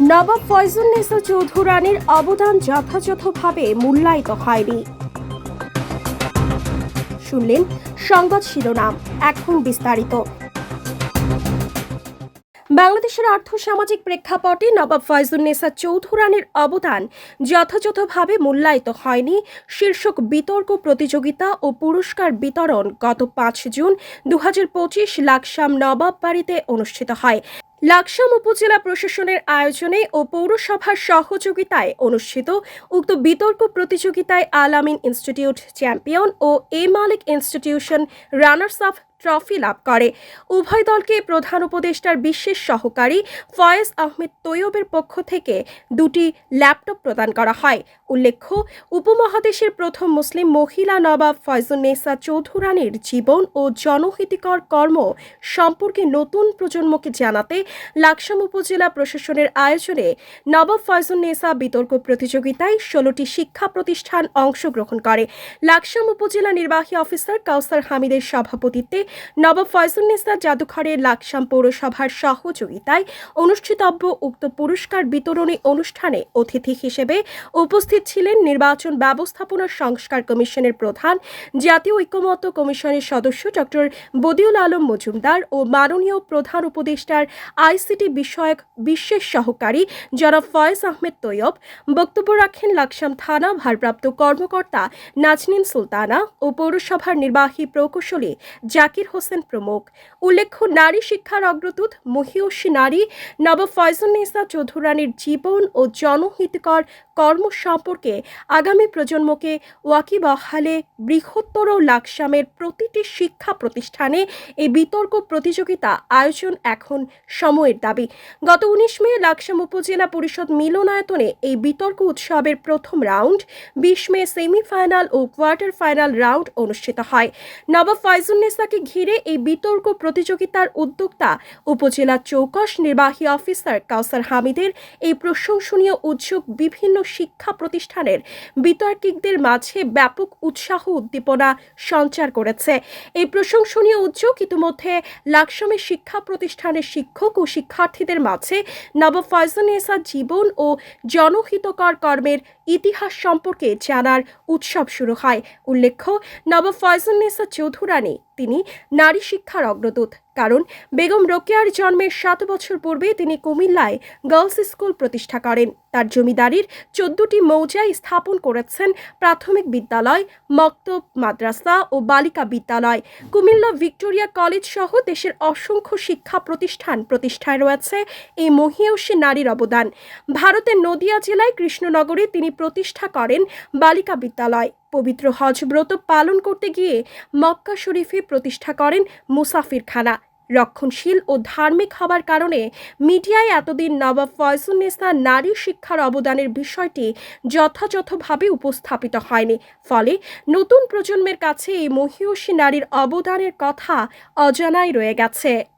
নবাব ফয়জুন্নেসা চৌধুরানীর অবদান যথাযথভাবে মূল্যায়িত হয়নি। শুনলেন সংবাদ শিরোনাম, এখন বিস্তারিত। বাংলাদেশের আর্থ সামাজিক প্রেক্ষাপটে নবাব ফয়জুন্নেসা চৌধুরানীর অবদান যথাযথভাবে মূল্যায়িত হয়নি। শীর্ষক বিতর্ক প্রতিযোগিতা ও পুরস্কার বিতরণ গত পাঁচ জুন দু হাজার পঁচিশ লাকসাম নবাব বাড়িতে অনুষ্ঠিত হয়। লাকসাম উপজেলা প্রশাসনের আয়োজনে ও পৌরসভার সহযোগিতায় অনুষ্ঠিত উক্ত বিতর্ক প্রতিযোগিতায় Alamin institute champion O A Malik institution runners up trophy লাভ করে। উভয় দলকে প্রধান উপদেষ্টার বিশেষ সহকারী ফয়েজ আহমেদ তৈয়বের পক্ষ থেকে দুটি ল্যাপটপ প্রদান করা হয়। উল্লেখ্য, উপমহাদেশের প্রথম মুসলিম মহিলা নবাব ফয়জুন্নেসা চৌধুরানীর জীবন ও জনহিতিকর কর্ম সম্পর্কে নতুন প্রজন্মকে জানাতে লাকসাম উপজেলা প্রশাসনের আয়োজনে নবাব ফয়জুন্নেসা বিতর্ক প্রতিযোগিতায় ষোলোটি শিক্ষা প্রতিষ্ঠান অংশগ্রহণ করে। লাকসাম উপজেলা নির্বাহী অফিসার কাউসার হামিদের সভাপতিত্বে নবাব ফয়জুন্নেসা জাদুঘরের লাকসাম পৌরসভার সহযোগিতায় অনুষ্ঠিতব্য উক্ত পুরস্কার বিতরণী অনুষ্ঠানে অতিথি হিসেবে উপস্থিত ছিলেন নির্বাচন ব্যবস্থাপনা সংস্কার কমিশনের প্রধান, জাতীয় ঐক্যমত্য কমিশনের সদস্য ডক্টর বদিউল আলম মজুমদার ও মাননীয় প্রধান উপদেষ্টার আইসিটি বিষয়ক বিশেষ সহকারী জনাব ফয়েজ আহমেদ তৈয়ব, বক্তব্য রাখেন লাকসাম থানা ভারপ্রাপ্ত কর্মকর্তা নাজনীন সুলতানা ও পৌরসভার নির্বাহী প্রকৌশলী জাকির হোসেন প্রমুখ। উল্লেখ্য, নারী শিক্ষার অগ্রদূত মহিয়সী নারী নবাব ফয়জুন্নেসা চৌধুরানীর জীবন ও জনহিতকর কর্ম সম্পর্কে আগামী প্রজন্মকে ওয়াকিবহালে বৃহত্তর লাকসামের প্রতিটি শিক্ষা প্রতিষ্ঠানে এই বিতর্ক প্রতিযোগিতা আয়োজন এখন সময়ের দাবি। গত উনিশ মে লাকসাম উপজেলা পরিষদ মিলনায়তনে এই বিতর্ক উৎসবের প্রথম রাউন্ড, বিশ মে সেমিফাইনাল ও কোয়ার্টার ফাইনাল রাউন্ড অনুষ্ঠিত হয়। নবাব ফয়জুন্নেসাকে ঘিরে এই বিতর্ক প্রতিযোগিতার উদ্যোক্তা উপজেলা চৌকশ নির্বাহী অফিসার কাউসার হামিদের এই প্রশংসনীয় উদ্যোগ বিভিন্ন শিক্ষা প্রতিষ্ঠানের বিতর্কিকদের মাঝে ব্যাপক উৎসাহ উদ্দীপনা সঞ্চার করেছে। এই প্রশংসনীয় উদ্যোগ ইতিমধ্যে লাকসামের শিক্ষা প্রতিষ্ঠানের শিক্ষক ও শিক্ষার্থীদের মাঝে নবাব ফয়জুন্নেসা জীবন ও জনহিতকর কর্মের ইতিহাস সম্পর্কে জানার উৎসব শুরু হয়। উল্লেখ্য নবাব ফয়জুন্নেসা চৌধুরানী, তিনি নারী শিক্ষার অগ্রদূত। কারণ বেগম রোকেয়ার জন্মের সাত বছর পূর্বে তিনি কুমিল্লায় গার্লস স্কুল প্রতিষ্ঠা করেন। তার জমিদারির চোদ্দটি মৌজায় স্থাপন করেছেন প্রাথমিক বিদ্যালয়, মক্তব মাদ্রাসা ও বালিকা বিদ্যালয়। কুমিল্লা ভিক্টোরিয়া কলেজ সহ দেশের অসংখ্য শিক্ষা প্রতিষ্ঠান প্রতিষ্ঠায় রয়েছে এই মহিয়সী নারীর অবদান। ভারতের নদিয়া জেলায় কৃষ্ণনগরে তিনি প্রতিষ্ঠা করেন বালিকা বিদ্যালয়। পবিত্র হজ ব্রত পালন করতে গিয়ে মক্কা শরীফে প্রতিষ্ঠা করেন মুসাফিরখানা। রক্ষণশীল ও ধার্মিক হবার কারণে মিডিয়ায় এতদিন নবাব ফয়জুন্নেসা নারী শিক্ষার অবদানের বিষয়টি যথাযথভাবে উপস্থাপিত হয়নি। ফলে নতুন প্রজন্মের কাছে এই মহিষী নারীর অবদানের কথা অজানাই রয়ে গেছে।